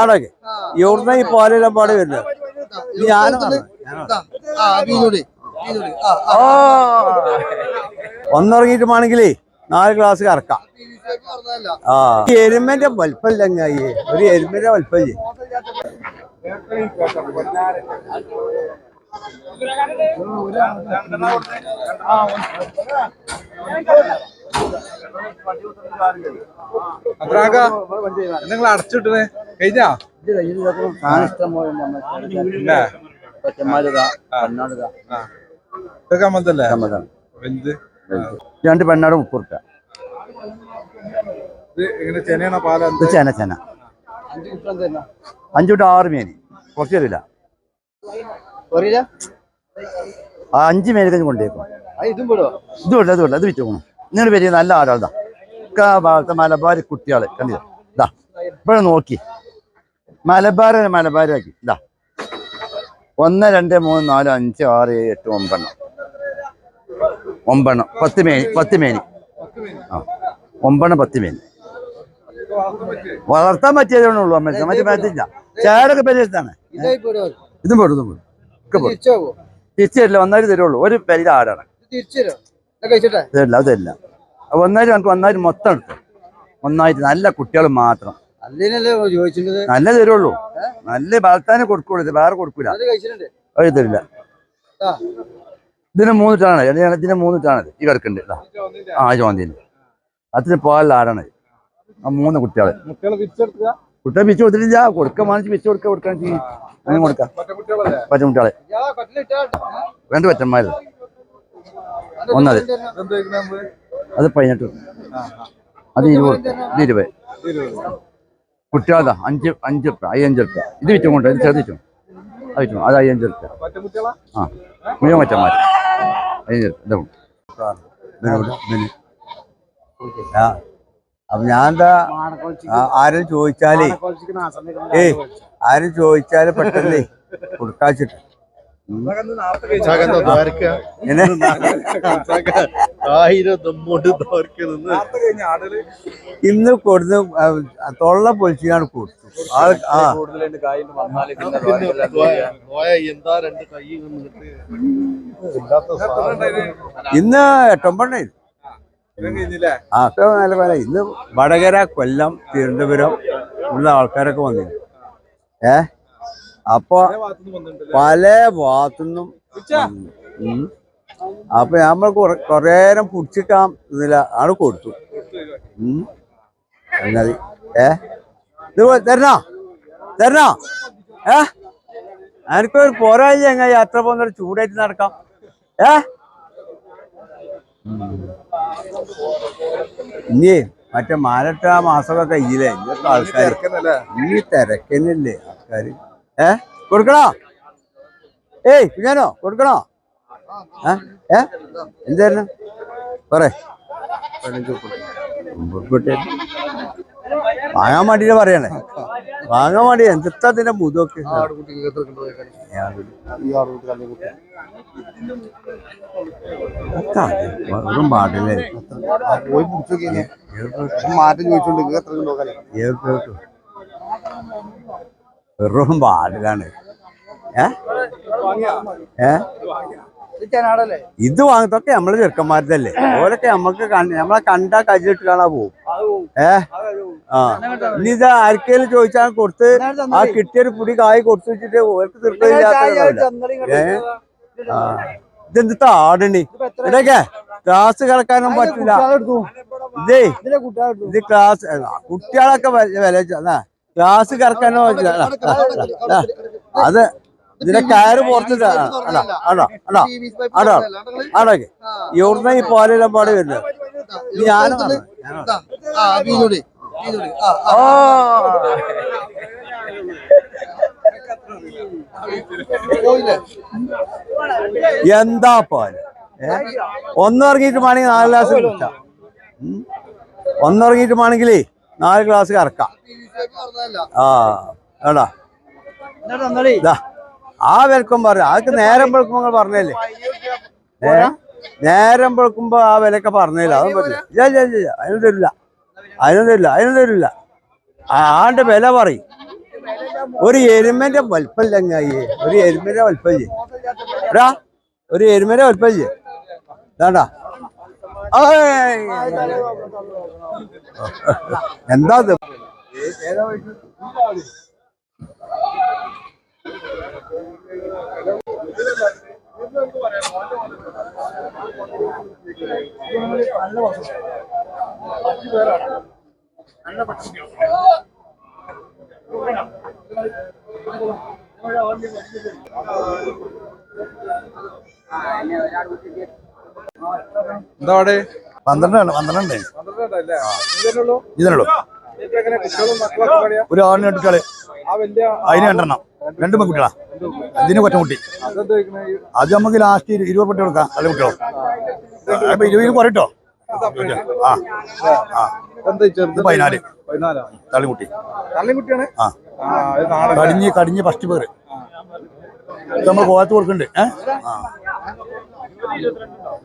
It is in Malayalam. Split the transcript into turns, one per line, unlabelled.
ആടൊക്കെ ഇവിടുന്ന് ഈ പാലെല്ലാം പാടി വരുന്നത് ഞാനാണ് ഒന്നിറങ്ങിയിട്ടുമാണെങ്കിലേ നാല് ഗ്ലാസ് കറക്കാം ആ എരുമന്റെ വലിപ്പല്ല ഒരു എരുമന്റെ വലിപ്പല്ലേ
നിങ്ങൾ അടച്ചിട്ടേ കഴിഞ്ഞാ
രണ്ട് പെണ്ണാട് മുപ്പത് ഇത് അഞ്ചു തൊട്ട് ആറ് മീൻ കുറച്ച് ആ അഞ്ച് മീനൊക്കെ കൊണ്ടേക്കും ഇത് വിടില്ല ഇത് ഇത് വിറ്റ് പോകണം നിങ്ങൾ പേര് നല്ല ആളാണ് ഇതാ ഭാഗത്തെ മലബാർ കുട്ടിയാള് കണ്ടിതാ ഇതാ ഇവിടെ നോക്കി മലബാർ മലബാരാക്കി ഇതാ ഒന്ന് രണ്ട് മൂന്ന് നാല് അഞ്ച് ആറ് ഏഴ് എട്ട് ഒമ്പെണ്ണം ഒമ്പെണ്ണം പത്ത് മേനി പത്ത് മേനി ആ ഒമ്പെണ്ണം പത്ത് മേനി വളർത്താൻ പറ്റിയതേ ഉള്ളൂ അമ്മ മറ്റേ പറ്റില്ല ചേരൊക്കെ പരിചയത്താണ് ഇതും പോടും ഇതും പോടും ഒക്കെ പോടും തരുള്ളൂ ഒരു പരിധി ആടാണ് തരില്ല അതല്ല ഒന്നാലും നമുക്ക് ഒന്നാലും മൊത്തം എടുത്തു ഒന്നായിട്ട് നല്ല കുട്ടികൾ മാത്രം നല്ല തരുള്ളൂ നല്ല ഭർത്താനെ കൊടുക്കുള്ളൂ ഇത് വേറെ കൊടുക്കൂല അത് തരില്ല ഇതിന് മൂന്നിട്ടാണ് ഇതിന് മൂന്നിട്ടാണ് ഈ കിടക്കുണ്ട് ആ ചോന്തിന് അതിന് പാലിൽ ആടാണ് ആ മൂന്ന് കുട്ടികളെ കുട്ടികളെ പിച്ചു കൊടുത്തിട്ടില്ല കൊടുക്കാൻ വാങ്ങിച്ച് പിച്ചു കൊടുക്കാൻ കൊടുക്കാൻ അങ്ങനെ കൊടുക്കാം പറ്റ കുട്ടികളെ രണ്ട് പറ്റന്മാര് ഒന്നത് അത് പതിനെട്ട് അത് ഇരുപത് ഇത് ഇരുപത് കുട്ടികളതാ അഞ്ച് അഞ്ച് റുപ്യ അയ്യഞ്ച് റുപ്യ ഇത് വിറ്റും കൊണ്ട് ഇത് ചെറുത് വിറ്റും അത് വിറ്റും അത് അയ്യഞ്ച് റുപ്യ ആ മുഴുവൻ മറ്റം മാറ്റി അയ്യഞ്ച് റുപ്യ ഇതും അപ്പൊ ഞാൻ എന്താ ആരും ചോദിച്ചാലേ ഏയ് ആരും ചോദിച്ചാല് പെട്ടെന്നേ കൊടുക്കാച്ചിട്ട്
ഇന്ന്
കൊടുത്ത് തൊള്ള പൊളിച്ചാണ് കൊടുത്തു ആ എന്താ രണ്ട് ഇന്ന് എട്ടൊമ്പണ്ണയിൽ ആ നല്ല പോലെ ഇന്ന് വടകര കൊല്ലം തിരുവനന്തപുരം ഉള്ള ആൾക്കാരൊക്കെ വന്നിരുന്നു ഏഹ് അപ്പൊ പല ഭാഗത്തുനിന്നും അപ്പൊ നമ്മൾ കൊറേ നേരം പുടിച്ചിട്ടാ ഇതില ആണ് കൊടുത്തു എന്നത് ഏ ഇത് തരണോ തരണോ ഏ എനിക്കൊരു പോരാഴ്ച എങ്ങനെ യാത്ര പോകുന്നൊരു ചൂടായിട്ട് നടക്കാം ഏ ഇനി മറ്റേ മാലട്ട മാസമൊക്കെ ഇല്ലേ ഇന്നത്തെ ആൾക്കാർ ഇനി തിരക്കനല്ലേ ആൾക്കാർ ഏ കൊടുക്കണോ ഏയ് കുഞ്ഞാനോ കൊടുക്കണോ ഏ എന്തായിരുന്നു പറേ വാങ്ങാൻ വേണ്ടിട്ട് പറയണേ വാങ്ങാൻ വേണ്ടി എന്താ അതിന്റെ മുതൊക്കെ മാറ്റം ചോദിച്ചോണ്ട് വെറും പാടിലാണ് ഇത് വാങ്ങത്തൊക്കെ നമ്മളെ ചെറുക്കന്മാരുതല്ലേ ഓരൊക്കെ നമ്മക്ക് നമ്മളെ കണ്ടാ കജിലിട്ട് കാണാ പോവും ഏ ആ ഇനി ഇത് ആർക്കേലും ചോദിച്ചാൽ കൊടുത്ത് ആ കിട്ടിയൊരു പുടി കായ് കൊടുത്തു വെച്ചിട്ട് ഓർക്ക് തീർക്കില്ലാത്ത ആ ഇതെന്താ ആടണി ഇടയ്ക്കേ ക്ലാസ് കിടക്കാനും പറ്റില്ല ഇതേ ഇത് ക്ലാസ് കുട്ടികളൊക്കെ വില ഗ്ലാസ് കറക്കാനോ അത് ഇതിന്റെ കയറ് പുറത്തിട്ടാണ് അടാ ഇവിടുന്ന് ഈ പോലെല്ലാം പാടി വരുന്നത് ഞാനാണ് ഓ എന്താ പാല് ഒന്നിറങ്ങിയിട്ട് വേണമെങ്കിൽ നാല് ഗ്ലാസ് കിട്ടാം ഒന്നിറങ്ങിയിട്ട് വേണമെങ്കിലേ നാല് ഗ്ലാസ് കറക്കാം ആ വേണ്ട ആ വിലക്കും പറഞ്ഞു അതൊക്കെ നേരം വെളുക്കുമ്പോൾ പറഞ്ഞല്ലേ നേരം വെളുക്കുമ്പോ ആ വിലക്കെ പറഞ്ഞില്ല അതും പറ്റില്ല അതിനൊന്നും തരില്ല അതിനൊന്നും തരില്ല അതിനൊന്നും തരില്ല ആണ്ട് വില പറയും ഒരു എരുമേന്റെ വലിപ്പമില്ലങ്ങായി ഒരു എരുമേന്റെ വലിപ്പം ഒരു എരുമേന്റെ വലിപ്പം വേണ്ട എന്താ നല്ല ഭക്ഷണം
പത്ത് പേരാണ് നല്ല ഭക്ഷണം എന്താ
പന്ത്രണ്ടാണ് പന്ത്രണ്ട് ഇതിനുള്ളൂ ഒരു ആറിന് രണ്ട് കുട്ടികളെ അതിന് രണ്ടെണ്ണം രണ്ടു പെൺകുട്ടികളാ അതിന് കുട്ടി അത് നമുക്ക് ലാസ്റ്റ് ഇരുപത് പെട്ടി കൊടുക്കാം നല്ല കുട്ടികളോ അപ്പൊ ഇരുപതിന് കുറയിട്ടോ ആ പതിനാല് തള്ളിക്കുട്ടി തള്ളിക്കുട്ടിയാണ് കടിഞ്ഞ് കടിഞ്ഞ് ഫസ്റ്റ് പേര് നമ്മൾ കോലത്ത് കൊടുക്കുന്നുണ്ട് ഏഹ് ആ